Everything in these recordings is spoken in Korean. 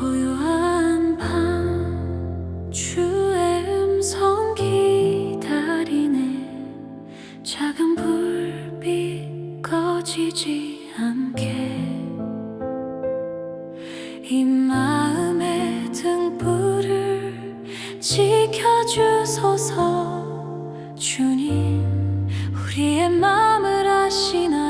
고요한 밤 주의 음성 기다리네. 작은 불빛 꺼지지 않게. 이 마의 등불을 지켜주소서. 마음을 아시나?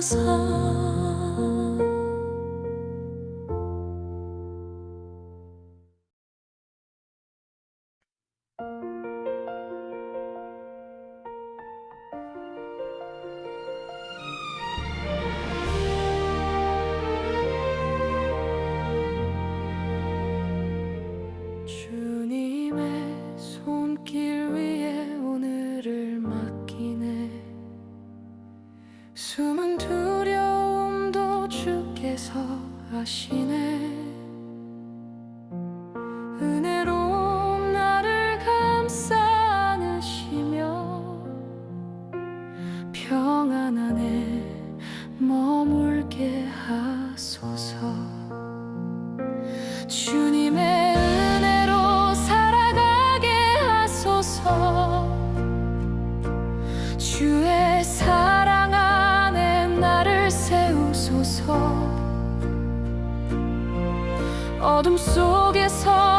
さ。 아시네. 은혜로 나를 감싸 안으시며 평안 안에 어둠 속에서